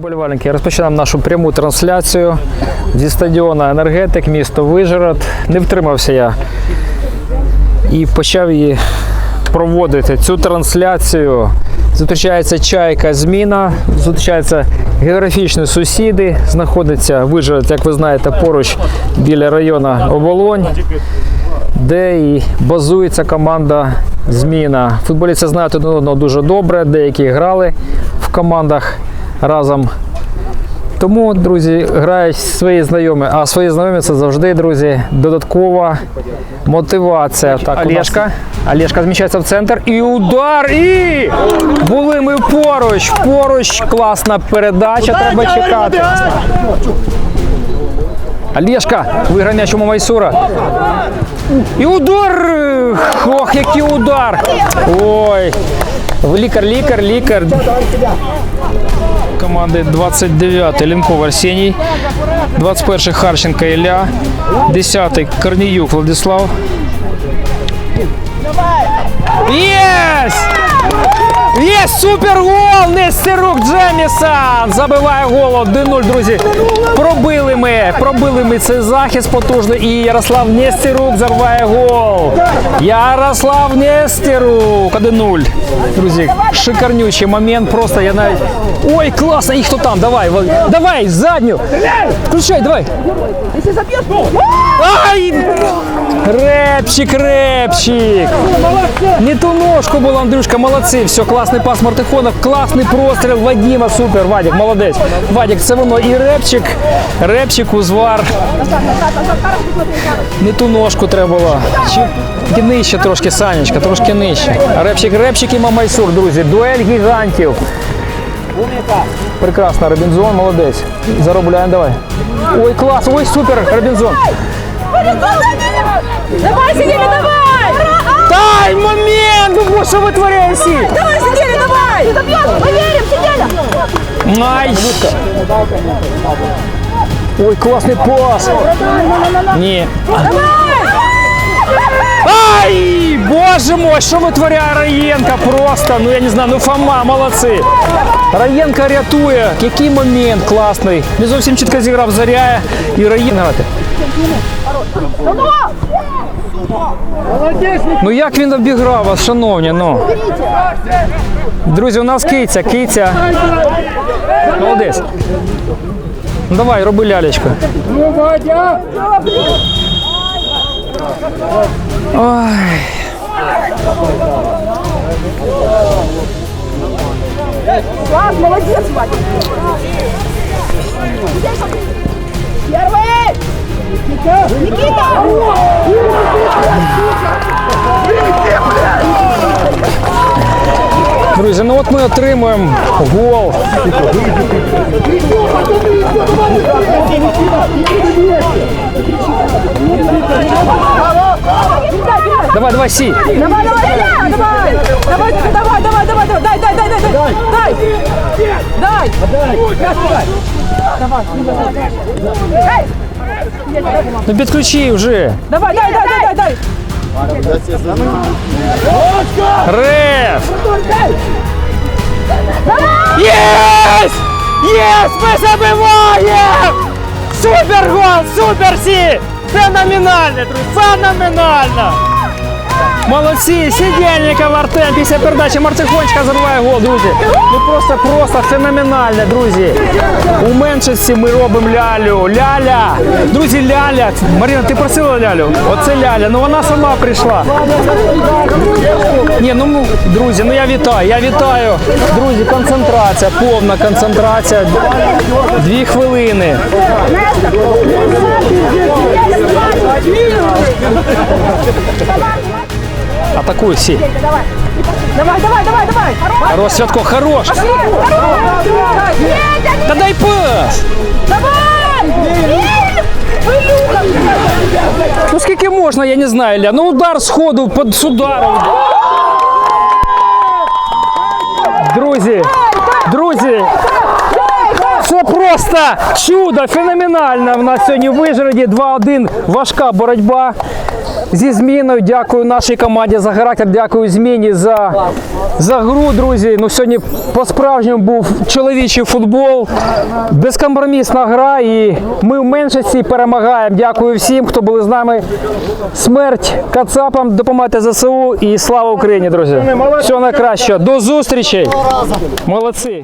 Болівальники, розпочинаємо нашу пряму трансляцію зі стадіона Енергетик, місто Вижгород. Не втримався я і почав її проводити. Цю трансляцію зустрічається чайка зміна, зустрічаються географічні сусіди. Знаходиться Вижгород, як ви знаєте, поруч біля району Оболонь, де і базується команда Зміна. Футболісти знають один одного дуже добре, деякі грали в командах разом. Тому, друзі, грають свої знайомі, а свої знайомі це завжди, друзі, додаткова мотивація. Так, Олешка. Олешка зміщається в центр. І удар! І були ми поруч. Поруч. Класна передача. Треба чекати. Олешка виграє м'яч у Мамайсура. І удар! Ох, який удар! Ой! Лікар, лікар, лікар. Команди 29-й Лінков Арсеній, 21-й Харченко Ілля, 10-й Корніюк Владислав. Єс! Є супер гол! Нестерук Джемісан! Забиває гол 1-0, друзі. Пробили ми, пробили ми цей захист потужний. І Ярослав Нестерук забиває гол. Ярослав Нестерук 1-0. Друзі, шикарнючий момент. Просто я навіть. Ой, класно! І хто там? Давай, давай, задню! Включай, давай! Ай! Репчик, репчик! Не ту ножку була, Андрюшка, молодці. Все, класний пас Мартихонов, класний простріл Вадіма, супер, Вадік, молодець. Вадік, це воно і репчик, репчик, узвар. Не ту ножку треба було. Чи нижче трошки, Санечка, трошки нижче. Репчик, репчик і Мамайсур, друзі. Дуель гігантів. Прекрасно, Робінзон, молодець. Заробляємо, давай. Ой, клас, ой, супер, Робінзон. Давай, сидели, давай! Дай момент! Ну, що витворяє сі? Давай, давай! Сидели! Ой, класний пас! Ні. Ай! Боже мой, що витворяє Раєнка просто? Ну я не знаю, ну Фома, молодці. Раєнка рятує. Який момент класний. Не зовсім чітко зіграв Заряє і Раєн грати. Ну як він обіграв вас, шановні, ну. Друзі, у нас киця, киця. Молодець. Ну давай, роби лялечку. Ой. Класс, молодец, Вадик! Первый! Никита! ну от ми отримуємо гол. Давай, давай, сі. Давай, давай, давай! Давай, давай, давай, давай, давай, давай, дай, дай, дай, дай, дай! Дай! Дай! Дай! Ну підключи вже. Давай, дай, дай, дай, дай, дай! Реф! Єс! Єс! Ми забиваємо! Супер гол! Супер сі! Феноменально, друзі! Феноменально! Молодці! Сидельников Артем після передачі Марцихончика забиває гол, друзі. Ну просто просто феноменально, друзі. У меншості ми робимо лялю. Ляля! Друзі, ляля! Маріна, ти просила лялю? Оце ляля. Ну вона сама прийшла. Ні, ну ну, друзі, ну я вітаю, я вітаю. Друзі, концентрація, повна концентрація. Дві хвилини. Атакуй всі. Давай, давай, давай, давай! Хорош, Святко, хорош. Та дай пас. Давай! Ну скільки можна, я не знаю, Ля. Ну удар сходу під ударом. Друзі, друзі, просто чудо, феноменально. В нас сьогодні в Вижгороді 2-1. Важка боротьба зі зміною. Дякую нашій команді за характер. Дякую зміні за, за гру, друзі. Ну сьогодні по-справжньому був чоловічий футбол. Безкомпромісна гра. І ми в меншості перемагаємо. Дякую всім, хто були з нами. Смерть Кацапам, допомагайте ЗСУ і слава Україні, друзі. Всього найкращого. До зустрічей. Молодці.